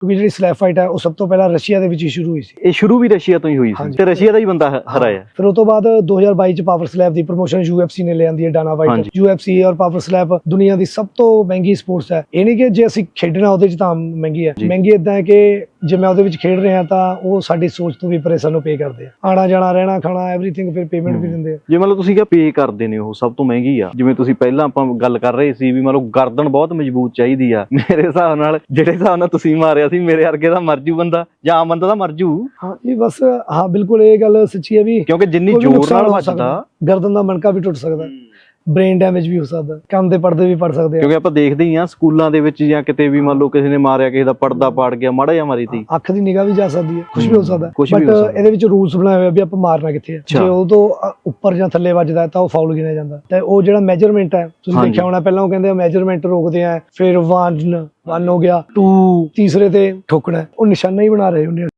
ਕਿਉਂਕਿ ਜਿਹੜੀ slab fight ਹੈ ਉਹ ਸਭ ਤੋਂ ਪਹਿਲਾਂ ਰਸ਼ੀਆ ਦੇ ਵਿੱਚ ਹੀ ਸ਼ੁਰੂ ਹੋਈ ਸੀ। ਇਹ ਸ਼ੁਰੂ ਵੀ ਰਸ਼ੀਆ ਤੋਂ ਹੀ ਹੋਈ ਸੀ। ਤੇ ਰਸ਼ੀਆ ਦਾ ਹੀ ਬੰਦਾ ਹਰਾਇਆ ਫਿਰ ਉਸ ਤੋਂ ਬਾਅਦ 2022 ਚ ਪਾਵਰ ਸਲੈਬ ਦੀ ਪ੍ਰੋਮੋਸ਼ਨ UFC ਨੇ ਲਿਆਂਦੀ ਹੈ ਡਾਨਾ ਵਾਈਟ। UFC ਔਰ ਪਾਵਰ ਸਲੈਬ ਦੁਨੀਆ ਦੀ ਸਭ ਤੋਂ ਮਹਿੰਗੀ ਸਪੋਰਟਸ ਹੈ। ਇਹ ਨਹੀਂ ਕਿ ਜੇ ਅਸੀਂ ਖੇਡਣਾ ਉਹਦੇ ਚ ਤਾਂ ਮਹਿੰਗੀ ਹੈ। ਮਹਿੰਗੀ ਇਦਾਂ ਹੈ ਕਿ ਜੇ ਮੈਂ ਉਹਦੇ ਵਿੱਚ ਖੇਡ ਰਿਹਾ ਤਾਂ ਉਹ ਸਾਡੀ ਸੋਚ ਤੋਂ ਵੀ ਪਰੇ ਸਾਨੂੰ ਪੇ ਕਰਦੇ ਆ। ਆਣਾ ਜਾਣਾ ਰਹਿਣਾ ਖਾਣਾ ਐਵਰੀਥਿੰਗ ਫਿਰ ਪੇਮੈਂਟ ਵੀ। ਦਿੰਦੇ ਆ। ਜੇ ਮਤਲਬ ਤੁਸੀਂ ਕਿਹਾ ਪੇ ਕਰਦੇ ਨੇ ਉਹ ਸਭ ਤੋਂ ਮਹਿੰਗੀ ਆ। ਜਿਵੇਂ ਤੁਸੀਂ ਪਹਿਲਾਂ ਆਪਾਂ ਗੱਲ ਕਰ ਰਹੇ ਸੀ ਵੀ ਮਤਲਬ ਗਰਦਨ ਬਹੁਤ ਮਜ਼ਬੂਤ ਚਾਹੀਦੀ ਆ। ਮੇਰੇ ਹਿਸਾਬ ਨਾਲ ਜਿਹੜੇ ਹਿਸਾਬ ਨਾਲ ਤੁਸੀਂ ਮਾਰਿਆ ਸੀ ਮੇਰੇ ਵਰਗੇ ਦਾ ਮਰਜੂ ਬੰਦਾ ਜਾਂ ਆਮ ਬੰਦਾ ਦਾ ਮਰਜੂ ਹਾਂ ਇਹ ਬਸ ਹਾਂ ਬਿਲਕੁਲ ਇਹ ਗੱਲ ਸੱਚੀ ਹੈ ਵੀ ਕਿਉਂਕਿ ਜਿੰਨੀ ਜ਼ੋਰ ਨਾਲ ਵੱਜਦਾ। ਗਰਦਨ ਦਾ ਮਣਕਾ ਵੀ ਟੁੱਟ ਸਕਦਾ। ਬ੍ਰੇਨ ਡੈਮੇਜ ਵੀ ਹੋ ਸਕਦਾ ਕੰਨ ਦੇ ਪਰਦੇ ਵੀ ਪੜ ਸਕਦੇ ਆ ਕਿਉਂਕਿ ਆਪਾਂ ਦੇਖਦੇ ਹੀ ਆ ਸਕੂਲਾਂ ਦੇ ਵਿੱਚ ਜਾਂ ਕਿਤੇ ਵੀ ਮੰਨ ਲਓ ਕਿਸੇ ਨੇ ਮਾਰਿਆ ਕਿਸੇ ਦਾ ਪਰਦਾ ਪਾੜ ਗਿਆ ਮਾੜਾ ਜਿਹਾ ਮਾਰੀ ਤੀ ਅੱਖ ਦੀ ਨਿਗਾਹ ਵੀ ਜਾ ਸਕਦੀ ਹੈ ਕੁਝ ਵੀ ਹੋ ਸਕਦਾ ਬਟ। ਇਹਦੇ ਵਿੱਚ ਰੂਲਸ ਬਣਾਏ ਹੋਏ ਆ ਵੀ ਆਪਾਂ ਮਾਰਨਾ ਕਿੱਥੇ ਹੈ। ਜੇ ਉਹ ਤੋਂ ਉੱਪਰ ਜਾਂ ਥੱਲੇ ਵੱਜਦਾ ਤਾਂ ਉਹ ਫਾਉਲ ਗਿਣਿਆ ਜਾਂਦਾ ਤੇ ਉਹ ਜਿਹੜਾ ਮੈਜਰਮੈਂਟ ਹੈ ਤੁਸੀਂ। ਦੇਖਿਆ ਹੋਣਾ ਪਹਿਲਾਂ ਉਹ ਕਹਿੰਦੇ ਆ ਮੈਜਰਮੈਂਟ ਰੋਕਦੇ ਆ ਫਿਰ 1 1 ਹੋ ਗਿਆ 2 ਤੀਸਰੇ ਤੇ ਠੋਕਣਾ। ਉਹ ਨਿਸ਼ਾਨਾ ਹੀ ਬਣਾ ਰਹੇ ਹੁੰਦੇ ਆ